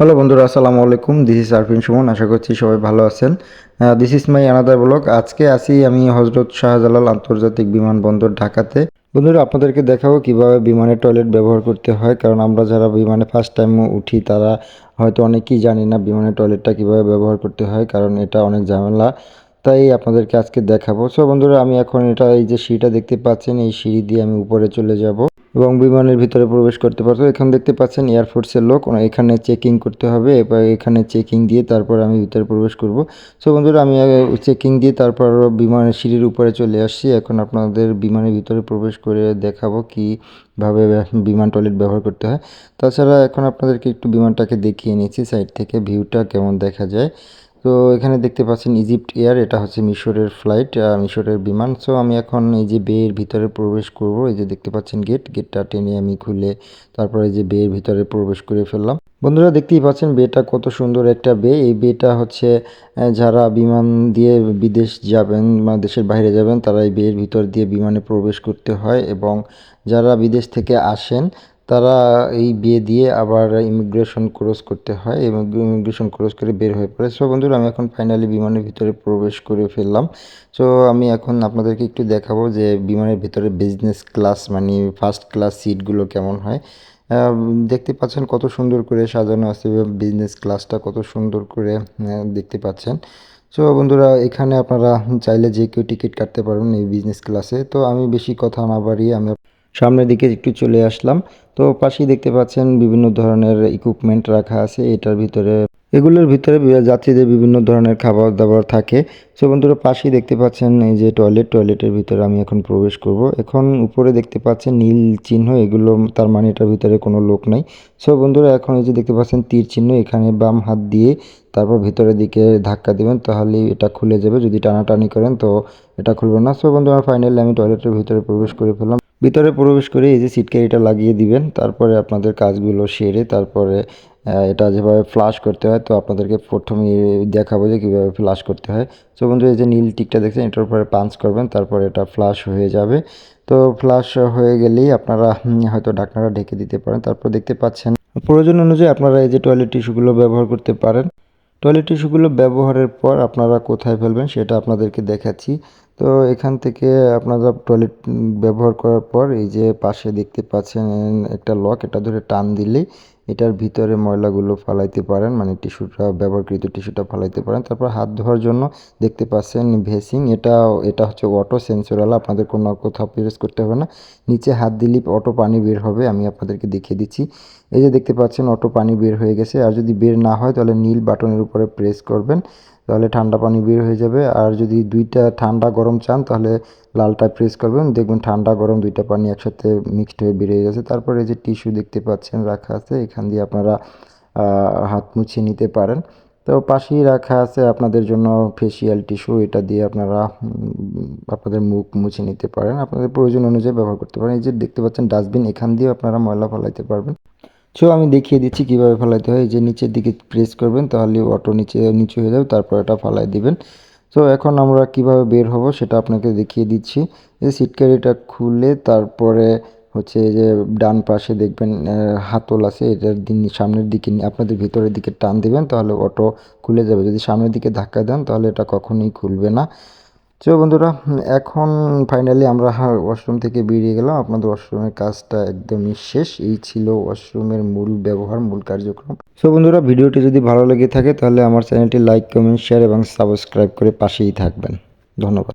Hello বন্ধুরা, আসসালামু আলাইকুম। দিস ইজ আরফিন সুমন আশা করছি সবাই ভালো আছেন। This is my another blog আজকে আসি আমি হজরত শাহজালাল আন্তর্জাতিক বিমানবন্দর ঢাকাতে। বন্ধুরা, আপনাদেরকে দেখাবো কীভাবে বিমানের টয়লেট ব্যবহার করতে হয়, কারণ আমরা যারা বিমানে ফার্স্ট টাইম উঠি, তারা হয়তো অনেকেই জানি না বিমানের টয়লেটটা কীভাবে ব্যবহার করতে হয়, কারণ এটা অনেক ঝামেলা। তাই আপনাদেরকে আজকে দেখাবো। সো বন্ধুরা, আমি এখন এটা, এই যে সিঁড়িটা দেখতে পাচ্ছেন, এই সিঁড়ি দিয়ে আমি উপরে চলে যাব। এবং বিমানের ভিতরে প্রবেশ করতে পারতো। এখানে দেখতে পাচ্ছেন এয়ারফোর্সের লোক এখানে চেকিং করতে হবে এবার এখানে চেকিং দিয়ে তারপর আমি ভিতরে প্রবেশ করব। সো বন্ধুরা, আমি চেকিং দিয়ে তারপর বিমানের সিঁড়ির উপরে চলে আসছি। এখন আপনাদের বিমানের ভিতরে প্রবেশ করে দেখাবো কীভাবে বিমান টয়লেট ব্যবহার করতে হয়। তাছাড়া এখন আপনাদেরকে একটু বিমানটাকে দেখিয়ে নিচ্ছি, সাইড থেকে ভিউটা কেমন দেখা যায়। তো এখানে দেখতে পাচ্ছেন ইজিপ্ট এয়ার এটা হচ্ছে মিশরের ফ্লাইট মিশরের বিমান। সো আমি এখন এই যে বেয়ের ভিতরে প্রবেশ করব, এই যে দেখতে পাচ্ছেন গেট গেটটা টেনে আমি খুলে তারপরে যে বেয়ের ভিতরে প্রবেশ করে ফেললাম। বন্ধুরা, দেখতেই পাচ্ছেন বেটা কত সুন্দর একটা বে। এই বেটা হচ্ছে যারা বিমান দিয়ে বিদেশ যাবেন বা দেশের বাইরে যাবেন, তারা এই বেয়ের ভিতর দিয়ে বিমানে প্রবেশ করতে হয় এবং যারা বিদেশ থেকে আসেন তারা এই বিয়ে দিয়ে আবার ইমিগ্রেশন ক্রস করতে হয় এবং ইমিগ্রেশন ক্রস করে বের হয়ে পড়ে। সো বন্ধুরা, আমি এখন ফাইনালি বিমানের ভিতরে প্রবেশ করে ফেললাম। সো আমি এখন আপনাদেরকে একটু দেখাবো যে বিমানের ভিতরে বিজনেস ক্লাস মানে ফার্স্ট ক্লাস সিটগুলো কেমন হয়। দেখতে পাচ্ছেন কত সুন্দর করে সাজানো আছে বিজনেস ক্লাসটা কত সুন্দর করে দেখতে পাচ্ছেন। সো বন্ধুরা, এখানে আপনারা চাইলে যে কেউ টিকিট কাটতে পারবেন এই বিজনেস ক্লাসে তো আমি বেশি কথা না বাড়িয়ে আমি সামনের দিকে একটু চলে আসলাম। তো পাশেই দেখতে পাচ্ছেন বিভিন্ন ধরনের ইকুইপমেন্ট রাখা আছে, এটার ভিতরে এগুলোর ভিতরে যাত্রীদের বিভিন্ন ধরনের খাবার দাবার থাকে। সো বন্ধুরা, পাশেই দেখতে পাচ্ছেন এই যে টয়লেট টয়লেটের ভিতরে আমি এখন প্রবেশ করব। এখন উপরে দেখতে পাচ্ছেন নীল চিহ্ন, এগুলো তার মানে এটার ভিতরে কোনো লোক নাই। সো বন্ধুরা, এখন এই যে দেখতে পাচ্ছেন তীর চিহ্ন, এখানে বাম হাত দিয়ে তারপর ভিতরের দিকে ধাক্কা দিবেন, তাহলে এটা খুলে যাবে। যদি টানাটানি করেন তো এটা খুলবে না। সো বন্ধুরা, ফাইনালি আমি টয়লেটের ভিতরে প্রবেশ করে ফেললাম। ভিতরে প্রবেশ করে এই যে সিট ক্যারিটা লাগিয়ে দিবেন, তারপরে আপনাদের কাজগুলো সেরে তারপরে এটা যেভাবে ফ্লাশ করতে হয়, তো আপনাদেরকে প্রথমে দেখাবো যে কীভাবে ফ্লাশ করতে হয়। তো বন্ধু এই যে নীল টিকটা দেখছেন, এটার উপরে পাঞ্চ করবেন, তারপরে এটা ফ্লাশ হয়ে যাবে। তো ফ্লাশ হয়ে গেলেই আপনারা হয়তো ঢাকনাটা ঢেকে দিতে পারেন। তারপর দেখতে পাচ্ছেন, প্রয়োজন অনুযায়ী আপনারা এই যে টয়লেট টিস্যুগুলো ব্যবহার করতে পারেন। টয়লেট টিস্যুগুলো ব্যবহারের পর আপনারা কোথায় ফেলবেন সেটা আপনাদেরকে দেখাচ্ছি। তো এখান থেকে আপনারা টয়লেট ব্যবহার করার পর এই যে পাশে দেখতে পাচ্ছেন একটা লক এটা ধরে টান দিলেই এটার ভিতরে ময়লাগুলো ফালাইতে পারেন মানে টিস্যুটা, ব্যবহারকৃত টিস্যুটা ফালাইতে পারেন। তারপর হাত ধোয়ার জন্য দেখতে পাচ্ছেন ভেসিং, এটা এটা হচ্ছে অটো সেন্সরাল আপনাদের কোনো কোথাও প্রেস করতে হবে না। নিচে হাত দিলেই অটো পানি বের হবে, আমি আপনাদেরকে দেখিয়ে দিচ্ছি। এই যে দেখতে পাচ্ছেন অটো পানি বের হয়ে গেছে, আর যদি বের না হয় তাহলে নীল বাটনের উপরে প্রেস করবেন। তাহলে ঠান্ডা পানি বের হয়ে যাবে। আর যদি দুইটা ঠান্ডা গরম চান, তাহলে লালটা প্রেস করবেন। দেখবেন ঠান্ডা গরম দুইটা পানি একসাথে মিক্সড হয়ে বেরিয়ে গেছে। তারপরে এই যে টিস্যু দেখতে পাচ্ছেন, রাখা আছে। এখান দিয়ে আপনারা হাত মুছিয়ে নিতে পারেন। তো পাশেই রাখা আছে আপনাদের জন্য ফেসিয়াল টিস্যু এটা দিয়ে আপনারা আপনাদের মুখ মুছে নিতে পারেন। আপনাদের প্রয়োজন অনুযায়ী ব্যবহার করতে পারেন। এই যে দেখতে পাচ্ছেন ডাস্টবিন এখান দিয়ে আপনারা ময়লা ফেলাইতে পারবেন। সো আমি দেখিয়ে দিচ্ছি কীভাবে ফেলাইতে হয়। যে নিচের দিকে প্রেস করবেন, তাহলে অটো নিচে, নিচু হয়ে যাবে, তারপর এটা ফালাই দিবেন। তো এখন আমরা কীভাবে বের হব সেটা আপনাকে দেখিয়ে দিচ্ছি। এই সিট ক্যারিটা খুলে তারপরে হচ্ছে যে ডান পাশে দেখবেন হাতল আছে এটার দিন সামনের দিকে, আপনাদের ভিতরের দিকে টান দিবেন, তাহলে অটো খুলে যাবে। যদি সামনের দিকে ধাক্কা দেন, তাহলে এটা কখনোই খুলবে না। তো বন্ধুরা এখন ফাইনালি আমরা ওয়াশরুম থেকে বেরিয়ে গেলাম। আপনাদের ওয়াশরুমের কাজটা একদমই শেষ। এই ছিল ওয়াশরুমের মূল ব্যবহার, মূল কার্যক্রম। সো বন্ধুরা, ভিডিওটি যদি ভালো লেগে থাকে, তাহলে আমার চ্যানেলটি লাইক কমেন্ট শেয়ার এবং সাবস্ক্রাইব করে পাশেই থাকবেন। ধন্যবাদ।